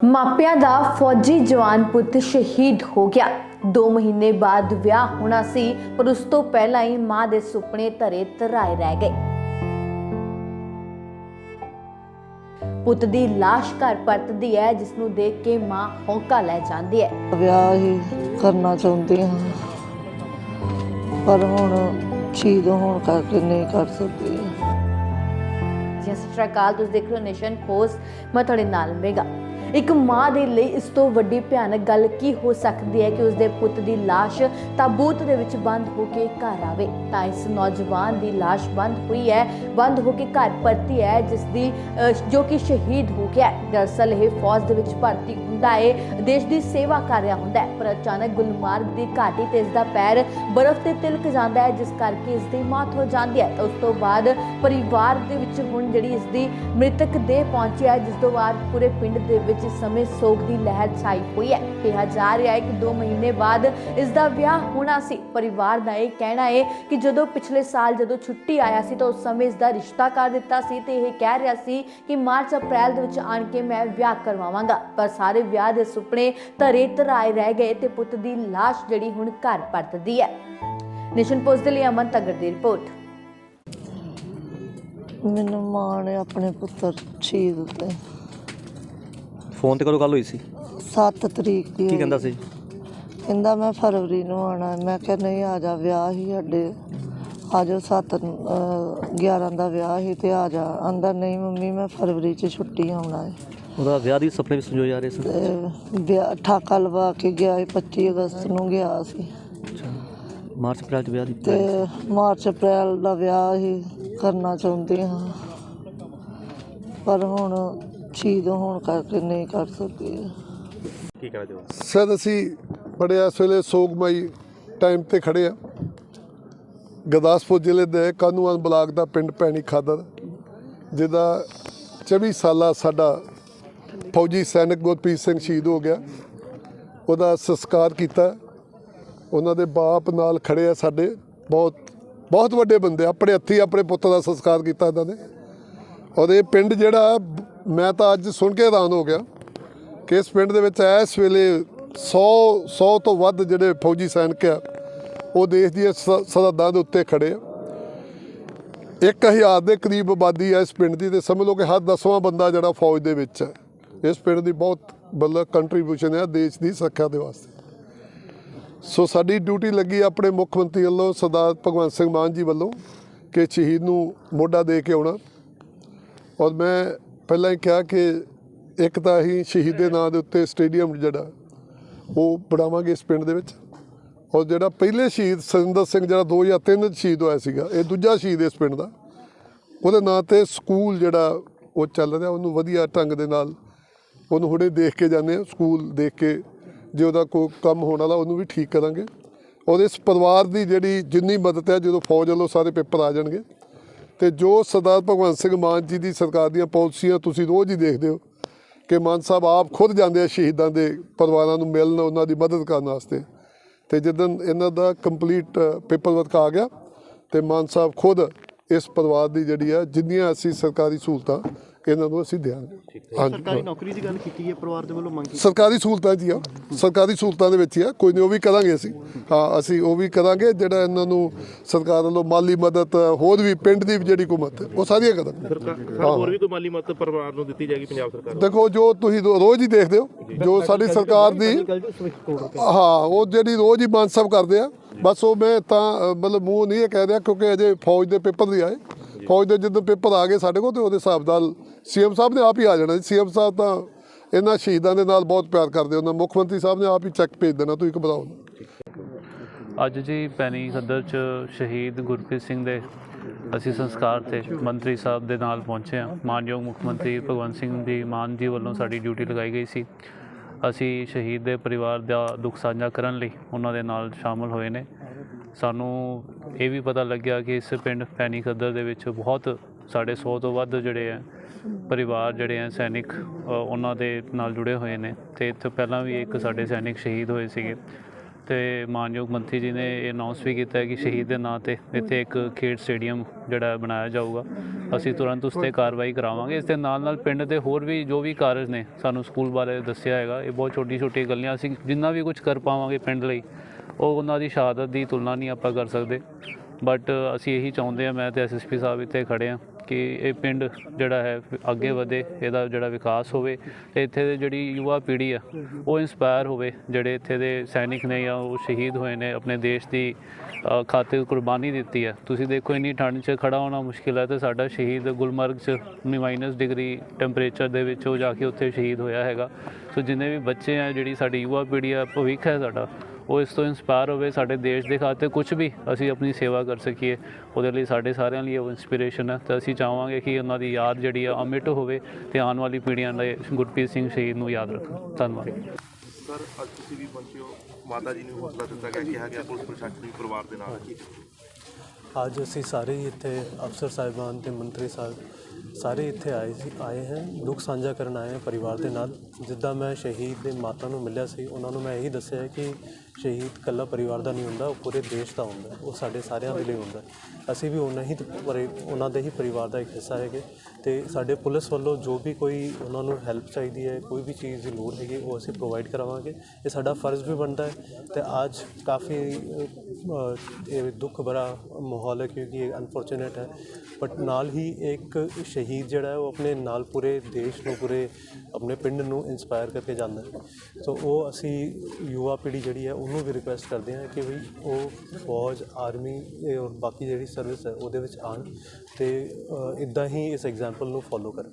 ਮਾਪਿਆਂ ਦਾ ਫੌਜੀ ਜਵਾਨ ਪੁੱਤ ਸ਼ਹੀਦ ਹੋ ਗਿਆ। 2 ਮਹੀਨੇ ਬਾਅਦ ਵਿਆਹ ਹੋਣਾ ਸੀ ਪਰ ਉਸ ਤੋਂ ਪਹਿਲਾਂ ਹੀ ਮਾਂ ਦੇ ਸੁਪਨੇ ਧਰੇ ਧਰਾਏ ਰਹਿ ਗਏ। ਪੁੱਤ ਦੀ ਲਾਸ਼ ਘਰ ਪਰਤਦੀ ਹੈ ਜਿਸ ਨੂੰ ਦੇਖ ਕੇ ਮਾਂ ਹੌਂਕਾ ਲੈ ਜਾਂਦੀ ਹੈ। ਵਿਆਹ ਹੀ ਕਰਨਾ ਚਾਹੁੰਦੀ ਹਾਂ ਪਰ ਹੁਣ ਸ਼ਹੀਦ ਹੋਣ ਕਰਕੇ ਨਹੀਂ ਕਰ ਸਕਦੀ। ਜਿਸ ਤਰ੍ਹਾਂ ਤੁਸੀਂ ਦੇਖ ਰਹੇ ਹੋ ਨੇਸ਼ਨ ਪੋਸਟ। ਮੈਂ ਤੁਹਾਡੇ ਨਾਲ ਮੇਗਾ ਇੱਕ ਮਾਂ ਦੇ ਲਈ ਇਸ ਤੋਂ ਵੱਡੀ ਭਿਆਨਕ ਗੱਲ ਕੀ ਹੋ ਸਕਦੀ ਹੈ ਕਿ ਉਸਦੇ ਪੁੱਤ ਦੀ ਲਾਸ਼ ਤਾਬੂਤ ਦੇ ਵਿੱਚ ਬੰਦ ਹੋ ਕੇ ਘਰ ਆਵੇ ਤਾਂ ਇਸ ਨੌਜਵਾਨ ਦੀ ਲਾਸ਼ ਬੰਦ ਹੋਈ ਹੈ, ਬੰਦ ਹੋ ਕੇ ਘਰ ਪਰਤੀ ਹੈ ਜਿਸ ਦੀ ਜੋ ਕਿ ਸ਼ਹੀਦ ਹੋ ਗਿਆ ਹੈ। ਇਹ ਫੌਜ ਦੇ ਵਿੱਚ ਭਰਤੀ ਹੁੰਦਾ ਹੈ, ਦੇਸ਼ ਦੀ ਸੇਵਾ ਕਰ ਰਿਹਾ ਹੁੰਦਾ ਹੈ, ਪਰ ਅਚਾਨਕ ਗੁਲਮਾਰਗ ਦੀ ਘਾਟੀ ਤੇ ਇਸ ਦਾ ਪੈਰ ਬਰਫ਼ ਤੇ ਤਿਲਕ ਜਾਂਦਾ ਹੈ, ਜਿਸ ਕਰਕੇ ਇਸ ਦੀ ਮੌਤ ਹੋ ਜਾਂਦੀ ਹੈ ਉਸ ਤੋਂ ਬਾਅਦ ਪਰਿਵਾਰ ਦੇ ਵਿੱਚ ਹੁਣ ਜਿਹੜੀ ਇਸ ਦੀ ਮ੍ਰਿਤਕ ਦੇਹ ਪਹੁੰਚੀ ਹੈ, ਜਿਸ ਤੋਂ ਬਾਅਦ ਪੂਰੇ ਪਿੰਡ ਦੇ ਵਿੱਚ ਇਸ ਸਮੇਂ ਸੋਗ ਦੀ ਲਹਿਰ ਛਾਈ ਹੋਈ ਹੈ। ਕਿਹਾ ਜਾ ਰਿਹਾ ਹੈ ਕਿ 2 ਮਹੀਨੇ ਬਾਅਦ ਇਸ ਦਾ ਵਿਆਹ ਹੋਣਾ ਸੀ। ਪਰਿਵਾਰ ਦਾ ਇਹ ਕਹਿਣਾ ਹੈ ਕਿ ਜਦੋਂ ਪਿਛਲੇ ਸਾਲ ਜਦੋਂ ਛੁੱਟੀ ਆਇਆ ਸੀ ਤਾਂ ਉਸ ਸਮੇਂ ਇਸ ਦਾ ਰਿਸ਼ਤਾ ਕਰ ਦਿੱਤਾ ਸੀ ਤੇ ਇਹ ਕਹਿ ਰਿਹਾ ਸੀ ਕਿ ਮਾਰਚ, ਅਪ੍ਰੈਲ ਦੇ ਵਿੱਚ ਆਣ ਕੇ ਮੈਂ ਵਿਆਹ ਕਰਵਾਵਾਂਗਾ। ਪਰ ਸਾਰੇ ਵਿਆਹ ਦੇ ਸੁਪਨੇ ਧਰੇ ਧਰਾਏ ਰਹਿ ਗਏ ਤੇ ਪੁੱਤ ਦੀ ਲਾਸ਼ ਜਿਹੜੀ ਹੁਣ ਘਰ ਪਰਤਦੀ ਹੈ। ਨੇਸ਼ਨ ਪੋਸਟ ਦੇ ਲਈ ਅਮਨ ਤਗੜ ਦੀ ਰਿਪੋਰਟ। ਮੈਨੂੰ ਮਾਂ ਆਪਣੇ ਪੁੱਤਰ ਸ਼ਹੀਦ ਤੇ ਫੋਨ ਤੇ ਕਦੋਂ ਗੱਲ ਹੋਈ ਸੀ? 7 ਤਰੀਕ ਦੀ ਕੀ ਹੋਈ। ਕਹਿੰਦਾ ਸੀ? ਕਹਿੰਦਾ ਮੈਂ ਫਰਵਰੀ ਨੂੰ ਆਣਾ ਮੈਂ ਕਿਹਾ ਨਹੀਂ ਆ ਜਾ ਵਿਆਹ ਹੀ ਸਾਡੇ। ਆ ਜਾ 7 11 ਦਾ ਵਿਆਹ ਹੀ ਤੇ ਆ ਜਾ। ਅੰਦਰ ਨਹੀਂ ਮੰਮੀ ਮੈਂ ਫਰਵਰੀ ਚ ਛੁੱਟੀ ਆਉਣਾ ਹੈ। ਉਹਦਾ ਵਿਆਹ ਦੀ ਸੁਪਨੇ ਵੀ ਸੰਜੋਏ ਜਾ ਰਹੇ ਸੀ। ਤੇ ਵਿਆਹ ਠਾਕਾ ਲਵਾ ਕੇ ਗਿਆ ਸੀ 25 ਅਗਸਤ ਨੂੰ ਗਿਆ ਸੀ। ਅੱਛਾ। ਮਾਰਚ ਅਪ੍ਰੈਲ ਚ ਵਿਆਹ ਦੀ ਤੇ ਮਾਰਚ ਅਪ੍ਰੈਲ ਦਾ ਵਿਆਹ ਹੀ ਕਰਨਾ ਚਾਹੁੰਦੀ ਹਾਂ। ਪਰ ਹੁਣ ਸ਼ਹੀਦ ਹੋਣ ਕਰਕੇ ਨਹੀਂ ਕਰ ਸਕਦੀ ਕੀ ਕਹਿਣਾ ਚਾਹੁੰਦਾ ਸਰ ਅਸੀਂ ਬੜੇ ਇਸ ਵੇਲੇ ਸੋਗਮਈ ਟਾਈਮ ਤੇ ਖੜੇ ਆ। ਗੁਰਦਾਸਪੁਰ ਜ਼ਿਲ੍ਹੇ ਦੇ ਕਾਨੂੰਨ ਬਲਾਕ ਦਾ ਪਿੰਡ ਪੈਣੀ ਖਾਦਰ ਜਿਹਦਾ 24 ਸਾਲਾ ਸਾਡਾ ਫੌਜੀ ਸੈਨਿਕ ਗੁਰਪ੍ਰੀਤ ਸਿੰਘ ਸ਼ਹੀਦ ਹੋ ਗਿਆ। ਉਹਦਾ ਸੰਸਕਾਰ ਕੀਤਾ। ਉਹਨਾਂ ਦੇ ਬਾਪ ਨਾਲ ਖੜੇ ਆ ਸਾਡੇ। ਬਹੁਤ ਬਹੁਤ ਵੱਡੇ ਬੰਦੇ ਆਪਣੇ ਹੱਥੀ ਆਪਣੇ ਪੁੱਤ ਦਾ ਸੰਸਕਾਰ ਕੀਤਾ ਇਹਨਾਂ ਨੇ। ਔਰ ਇਹ ਪਿੰਡ ਜਿਹੜਾ ਮੈਂ ਤਾਂ ਅੱਜ ਸੁਣ ਕੇ ਹੈਰਾਨ ਹੋ ਗਿਆ ਕਿ ਇਸ ਪਿੰਡ ਦੇ ਵਿੱਚ ਇਸ ਵੇਲੇ 100 100 ਤੋਂ ਵੱਧ ਜਿਹੜੇ ਫੌਜੀ ਸੈਨਿਕ ਆ, ਉਹ ਦੇਸ਼ ਦੀਆਂ ਸ- ਸਰਹੱਦਾਂ ਦੇ ਉੱਤੇ ਖੜੇ ਆ। 1000 ਦੇ ਕਰੀਬ ਆਬਾਦੀ ਆ ਇਸ ਪਿੰਡ ਦੀ ਤੇ ਸਮਝ ਲਓ ਕਿ ਹਰ ਦਸਵਾਂ ਬੰਦਾ ਜਿਹੜਾ ਫੌਜ ਦੇ ਵਿੱਚ ਹੈ ਇਸ ਪਿੰਡ ਦੀ ਬਹੁਤ ਮਤਲਬ ਕੰਟਰੀਬਿਊਸ਼ਨ ਹੈ ਦੇਸ਼ ਦੀ ਸੁਰੱਖਿਆ ਦੇ ਵਾਸਤੇ। ਸੋ ਸਾਡੀ ਡਿਊਟੀ ਲੱਗੀ ਆਪਣੇ ਮੁੱਖ ਮੰਤਰੀ ਵੱਲੋਂ ਸਰਦਾਰ ਭਗਵੰਤ ਸਿੰਘ ਮਾਨ ਜੀ ਵੱਲੋਂ ਕਿ ਸ਼ਹੀਦ ਨੂੰ ਮੋਢਾ ਦੇ ਕੇ ਆਉਣਾ। ਔਰ ਮੈਂ ਪਹਿਲਾਂ ਹੀ ਕਿਹਾ ਕਿ ਇੱਕ ਤਾਂ ਅਸੀਂ ਸ਼ਹੀਦ ਦੇ ਨਾਂ ਦੇ ਉੱਤੇ ਸਟੇਡੀਅਮ ਜਿਹੜਾ, ਉਹ ਬਣਾਵਾਂਗੇ ਇਸ ਪਿੰਡ ਦੇ ਵਿੱਚ। ਔਰ ਜਿਹੜਾ ਪਹਿਲੇ ਸ਼ਹੀਦ ਸਰਿੰਦਰ ਸਿੰਘ, ਜਿਹੜਾ 2003 ਚ ਸ਼ਹੀਦ ਹੋਇਆ ਸੀਗਾ, ਇਹ ਦੂਜਾ ਸ਼ਹੀਦ ਇਸ ਪਿੰਡ ਦਾ। ਉਹਦੇ ਨਾਂ ਤੇ ਸਕੂਲ ਜਿਹੜਾ ਉਹ ਚੱਲ ਰਿਹਾ, ਉਹਨੂੰ ਵਧੀਆ ਢੰਗ ਦੇ ਨਾਲ ਉਹਨੂੰ ਹੁਣੇ ਦੇਖ ਕੇ ਜਾਂਦੇ ਆ ਸਕੂਲ ਦੇਖ ਕੇ ਜੇ ਉਹਦਾ ਕੋਈ ਕੰਮ ਹੋਣ ਵਾਲਾ, ਉਹਨੂੰ ਵੀ ਠੀਕ ਕਰਾਂਗੇ। ਔਰ ਇਸ ਪਰਿਵਾਰ ਦੀ ਜਿਹੜੀ ਜਿੰਨੀ ਮਦਦ ਹੈ, ਜਦੋਂ ਫੌਜ ਵੱਲੋਂ ਸਾਰੇ ਪੇਪਰ ਆ ਜਾਣਗੇ ਤੇ ਜੋ ਸਰਦਾਰ ਭਗਵੰਤ ਸਿੰਘ ਮਾਨ ਜੀ ਦੀ ਸਰਕਾਰ ਦੀਆਂ ਪਾਲਿਸੀਆਂ ਤੁਸੀਂ ਰੋਜ਼ ਹੀ ਦੇਖਦੇ ਹੋ ਕਿ ਮਾਨ ਸਾਹਿਬ ਆਪ ਖੁਦ ਜਾਂਦੇ ਆ ਸ਼ਹੀਦਾਂ ਦੇ ਪਰਿਵਾਰਾਂ ਨੂੰ ਮਿਲਣ ਉਹਨਾਂ ਦੀ ਮਦਦ ਕਰਨ ਵਾਸਤੇ। ਤੇ ਜਦੋਂ ਇਹਨਾਂ ਦਾ ਕੰਪਲੀਟ ਪੇਪਰ ਵਰਕ ਆ ਗਿਆ ਤੇ ਮਾਨ ਸਾਹਿਬ ਖੁਦ ਇਸ ਪਰਿਵਾਰ ਦੀ ਜਿਹੜੀ ਆ ਜਿੰਨੀਆਂ ਅਸੀਂ ਸਰਕਾਰੀ ਸਹੂਲਤਾਂ ਇਹਨਾਂ ਨੂੰ ਅਸੀਂ ਦਿਆਂਗੇ। ਸਰਕਾਰੀ ਨੌਕਰੀ ਦੀ ਗੱਲ ਕੀਤੀ ਹੈ ਪਰਿਵਾਰ ਦੇ ਵੱਲੋਂ ਮੰਗ ਸਰਕਾਰੀ ਸਹੂਲਤਾਂ ਜੀ ਆ। ਸਰਕਾਰੀ ਸਹੂਲਤਾਂ ਦੇ ਵਿੱਚ ਹੀ ਆ। ਕੋਈ ਨਹੀਂ ਉਹ ਵੀ ਕਰਾਂਗੇ ਅਸੀਂ। ਹਾਂ ਅਸੀਂ ਉਹ ਵੀ ਕਰਾਂਗੇ ਜਿਹੜਾ ਇਹਨਾਂ ਨੂੰ ਸਰਕਾਰ ਵੱਲੋਂ ਮਾਲੀ ਮਦਦ ਹੋਰ ਵੀ ਪਿੰਡ ਦੀ ਜਿਹੜੀ ਹੁਕੂਮਤ ਹੈ, ਉਹ ਸਾਰੀਆਂ ਕਰਾਂਗੇ। ਸਰਕਾਰ ਹੋਰ ਵੀ ਕੋਈ ਮਾਲੀ ਮਦਦ ਪਰਿਵਾਰ ਨੂੰ ਦਿੱਤੀ ਜਾਏਗੀ ਪੰਜਾਬ ਸਰਕਾਰ ਵੱਲੋਂ? ਦੇਖੋ ਜੋ ਤੁਸੀਂ ਰੋਜ਼ ਹੀ ਦੇਖਦੇ ਹੋ ਜੋ ਸਾਡੀ ਸਰਕਾਰ ਦੀ ਹਾਂ ਉਹ ਜਿਹੜੀ ਰੋਜ਼ ਹੀ ਸਾਹਿਬ ਕਰਦੇ ਆ ਬਸ ਉਹ ਮੈਂ ਤਾਂ ਮਤਲਬ ਮੂੰਹ ਨਹੀਂ ਇਹ ਕਹਿ ਰਿਹਾ ਕਿਉਂਕਿ ਅਜੇ ਫੌਜ ਦੇ ਪੇਪਰ ਨਹੀਂ ਆਏ। ਫੌਜ ਦੇ ਜਦੋਂ ਪੇਪਰ ਆ ਗਏ ਸਾਡੇ ਕੋਲ ਤੇ ਉਹਦੇ ਹਿਸਾਬ ਨਾਲ ਸੀਐਮ ਸਾਹਿਬ ਨੇ ਆਪ ਹੀ ਆ ਜਾਣਾ ਸੀਐਮ ਸਾਹਿਬ ਤਾਂ ਇਹਨਾਂ ਸ਼ਹੀਦਾਂ ਦੇ ਨਾਲ ਬਹੁਤ ਪਿਆਰ ਕਰਦੇ ਉਹਨਾਂ। ਮੁੱਖ ਮੰਤਰੀ ਸਾਹਿਬ ਨੇ ਆਪ ਹੀ ਚੈੱਕ ਭੇਜ ਦੇਣਾ, ਤੁਸੀਂ ਘਬਰਾਓ ਅੱਜ ਜੀ ਪੈਣੀ ਸੱਦਰ ਚ ਸ਼ਹੀਦ ਗੁਰਪ੍ਰੀਤ ਸਿੰਘ ਦੇ ਅਸੀਂ ਸੰਸਕਾਰ ਤੇ ਮੰਤਰੀ ਸਾਹਿਬ ਦੇ ਨਾਲ ਪਹੁੰਚੇ ਹਾਂ। ਮਾਨਯੋਗ ਮੁੱਖ ਮੰਤਰੀ ਭਗਵੰਤ ਸਿੰਘ ਦੀ ਮਾਨ ਜੀ ਵੱਲੋਂ ਸਾਡੀ ਡਿਊਟੀ ਲਗਾਈ ਗਈ ਸੀ। ਅਸੀਂ ਸ਼ਹੀਦ ਦੇ ਪਰਿਵਾਰ ਦਾ ਦੁੱਖ ਸਾਂਝਾ ਕਰਨ ਲਈ ਉਹਨਾਂ ਦੇ ਨਾਲ ਸ਼ਾਮਲ ਹੋਏ ਨੇ। ਸਾਨੂੰ ਇਹ ਵੀ ਪਤਾ ਲੱਗਿਆ ਕਿ ਇਸ ਪਿੰਡ ਪੈਣੀ ਖੱਦਰ ਦੇ ਵਿੱਚ ਬਹੁਤ ਸਾਡੇ 100 ਤੋਂ ਵੱਧ ਜਿਹੜੇ ਆ ਪਰਿਵਾਰ ਜਿਹੜੇ ਆ ਸੈਨਿਕ ਉਹਨਾਂ ਦੇ ਨਾਲ ਜੁੜੇ ਹੋਏ ਨੇ ਤੇ ਇੱਥੇ ਪਹਿਲਾਂ ਵੀ ਇੱਕ ਸਾਡੇ ਸੈਨਿਕ ਸ਼ਹੀਦ ਹੋਏ ਸੀਗੇ। ਤੇ ਮਾਨਯੋਗ ਮੰਤਰੀ ਜੀ ਨੇ ਇਹ ਅਨਾਉਂਸ ਵੀ ਕੀਤਾ ਹੈ ਕਿ ਸ਼ਹੀਦ ਦੇ ਨਾਂ ਤੇ ਇੱਥੇ ਇੱਕ ਖੇਡ ਸਟੇਡੀਅਮ ਜਿਹੜਾ ਬਣਾਇਆ ਜਾਊਗਾ। ਅਸੀਂ ਤੁਰੰਤ ਉਸ ਤੇ ਕਾਰਵਾਈ ਕਰਾਵਾਂਗੇ। ਇਸ ਦੇ ਨਾਲ ਨਾਲ ਪਿੰਡ ਦੇ ਹੋਰ ਵੀ ਜੋ ਵੀ ਕਾਰਜ ਨੇ, ਸਾਨੂੰ ਸਕੂਲ ਬਾਰੇ ਦੱਸਿਆ ਹੈਗਾ। ਇਹ ਬਹੁਤ ਛੋਟੀ ਛੋਟੀ ਗੱਲਾਂ ਅਸੀਂ ਜਿੰਨਾ ਵੀ ਕੁਝ ਕਰ ਪਾਵਾਂਗੇ ਪਿੰਡ ਲਈ, ਉਹ ਉਹਨਾਂ ਦੀ ਸ਼ਹਾਦਤ ਦੀ ਤੁਲਨਾ ਨਹੀਂ ਆਪਾਂ ਕਰ ਸਕਦੇ। ਬਟ ਅਸੀਂ ਇਹੀ ਚਾਹੁੰਦੇ ਆ ਮੈਂ ਤੇ ਐਸਐਸਪੀ ਸਾਹਿਬ ਇੱਥੇ ਖੜੇ ਆ ਕਿ ਇਹ ਪਿੰਡ ਜਿਹੜਾ ਹੈ ਅੱਗੇ ਵਧੇ ਇਹਦਾ ਜਿਹੜਾ ਵਿਕਾਸ ਹੋਵੇ ਤੇ ਇੱਥੇ ਦੇ ਜਿਹੜੀ ਯੁਵਾ ਪੀੜ੍ਹੀ ਆ ਉਹ ਇਨਸਪਾਇਰ ਹੋਵੇ ਜਿਹੜੇ ਇੱਥੇ ਦੇ ਸੈਨਿਕ ਨੇ ਜਾਂ ਉਹ ਸ਼ਹੀਦ ਹੋਏ ਨੇ ਆਪਣੇ ਦੇਸ਼ ਦੀ ਅ, ਖਾਤਰ ਕੁਰਬਾਨੀ ਦਿੱਤੀ ਹੈ ਤੁਸੀਂ ਦੇਖੋ ਇੰਨੀ ਠੰਡ 'ਚ ਖੜਾ ਹੋਣਾ ਮੁਸ਼ਕਿਲ ਹੈ ਤੇ ਸਾਡਾ ਸ਼ਹੀਦ ਗੁਲਮਰਗ 'ਚ ਮਾਈਨਸ ਡਿਗਰੀ ਟੈਂਪਰੇਚਰ ਦੇ ਵਿੱਚ ਉਹ ਜਾ ਕੇ ਉੱਥੇ ਸ਼ਹੀਦ ਹੋਇਆ ਹੈਗਾ। ਸੋ ਜਿੰਨੇ ਵੀ ਬੱਚੇ ਆ ਜਿਹੜੀ ਸਾਡੀ ਯੁਵਾ ਪੀੜ੍ਹੀ ਆ ਭਵਿੱਖ ਹੈ ਸਾਡਾ ਉਹ ਇਸ ਤੋਂ ਇਨਸਪਾਇਰ ਹੋਵੇ ਸਾਡੇ ਦੇਸ਼ ਦੇ ਖਾਤੇ ਕੁਝ ਵੀ ਅਸੀਂ ਆਪਣੀ ਸੇਵਾ ਕਰ ਸਕੀਏ ਉਹਦੇ ਲਈ ਸਾਡੇ ਸਾਰਿਆਂ ਲਈ ਉਹ ਇਨਸਪੀਰੇਸ਼ਨ ਹੈ ਤੇ ਅਸੀਂ ਚਾਹਾਂਗੇ ਕਿ ਉਹਨਾਂ ਦੀ ਯਾਦ ਜਿਹੜੀ ਆ ਅਮਿਟ ਹੋਵੇ ਤੇ ਆਉਣ ਵਾਲੀ ਪੀੜ੍ਹੀਆਂ ਲਈ ਗੁਰਪ੍ਰੀਤ ਸਿੰਘ ਸ਼ਹੀਦ ਨੂੰ ਯਾਦ ਰੱਖਣ। ਧੰਨਵਾਦ। ਸਰ ਅੱਜ ਤੁਸੀਂ ਵੀ ਪਹੁੰਚੇ ਹੋ। ਮਾਤਾ ਜੀ ਨੂੰ ਹੌਸਲਾ ਦਿੱਤਾ ਗਿਆ ਕਿਹਾ ਗਿਆ ਪੁਲਿਸ ਪ੍ਰਸ਼ਾਸਨ ਪਰਿਵਾਰ ਦੇ ਨਾਲ। ਅੱਜ ਅਸੀਂ ਸਾਰੇ ਹੀ ਇੱਥੇ ਅਫਸਰ ਸਾਹਿਬਾਨ ਤੇ ਮੰਤਰੀ ਸਾਹਿਬ ਸਾਰੇ ਇੱਥੇ ਆਏ ਸੀ ਆਏ ਹੈ ਦੁੱਖ ਸਾਂਝਾ ਕਰਨ ਆਏ ਹੈ ਪਰਿਵਾਰ ਦੇ ਨਾਲ। ਜਿੱਦਾਂ ਮੈਂ ਸ਼ਹੀਦ ਦੇ ਮਾਤਾ ਨੂੰ ਮਿਲਿਆ ਸੀ ਉਹਨਾਂ ਨੂੰ ਮੈਂ ਇਹੀ ਦੱਸਿਆ ਕਿ ਸ਼ਹੀਦ ਕੱਲਾ ਪਰਿਵਾਰ ਦਾ ਨਹੀਂ ਹੁੰਦਾ ਉਹ ਪੂਰੇ ਦੇਸ਼ ਦਾ ਹੁੰਦਾ ਉਹ ਸਾਡੇ ਸਾਰਿਆਂ ਦੇ ਲਈ ਹੁੰਦਾ ਅਸੀਂ ਵੀ ਉਹਨਾਂ ਹੀ ਪਰਿ- ਉਹਨਾਂ ਦੇ ਹੀ ਪਰਿਵਾਰ ਦਾ ਇੱਕ ਹਿੱਸਾ ਹੈਗੇ ਤੇ ਸਾਡੇ ਪੁਲਿਸ ਵੱਲੋਂ ਜੋ ਵੀ ਕੋਈ ਉਹਨਾਂ ਨੂੰ ਹੈਲਪ ਚਾਹੀਦੀ ਹੈ ਕੋਈ ਵੀ ਚੀਜ਼ ਦੀ ਲੋੜ ਹੈਗੀ ਉਹ ਅਸੀਂ ਪ੍ਰੋਵਾਈਡ ਕਰਾਵਾਂਗੇ। ਇਹ ਸਾਡਾ ਫਰਜ਼ ਵੀ ਬਣਦਾ ਹੈ ਤੇ ਅੱਜ ਕਾਫੀ ਅ, ਇਹ ਦੁੱਖ ਭਰਾ ਮਾਹੌਲ ਹੈ ਕਿਉਂਕਿ ਇਹ ਅਨਫੋਰਚੂਨੇਟ ਹੈ। ਬਟ ਨਾਲ ਹੀ ਇੱਕ ਸ਼ਹੀਦ ਜਿਹੜਾ ਹੈ ਉਹ ਆਪਣੇ ਨਾਲ ਪੂਰੇ ਦੇਸ਼ ਨੂੰ, ਪੂਰੇ ਆਪਣੇ ਪਿੰਡ ਨੂੰ ਇਨਸਪਾਇਰ ਕਰਕੇ ਜਾਂਦਾ ਹੈ। ਸੋ ਉਹ ਅਸੀਂ ਯੁਵਾ ਪੀੜ੍ਹੀ ਜਿਹੜੀ ਹੈ ਉਹਨੂੰ ਵੀ ਰਿਕੁਐਸਟ ਕਰਦੇ ਹਾਂ ਕਿ ਵੀ ਉਹ ਫੌਜ ਆਰਮੀ ਔਰ ਬਾਕੀ ਜਿਹੜੀ ਸਰਵਿਸ ਹੈ ਉਹਦੇ ਵਿੱਚ ਆਣ ਤੇ ਇਦਾਂ ਹੀ ਇਸ ਐਗਜ਼ਾਮਪਲ ਨੂੰ ਫੋਲੋ ਕਰਨ।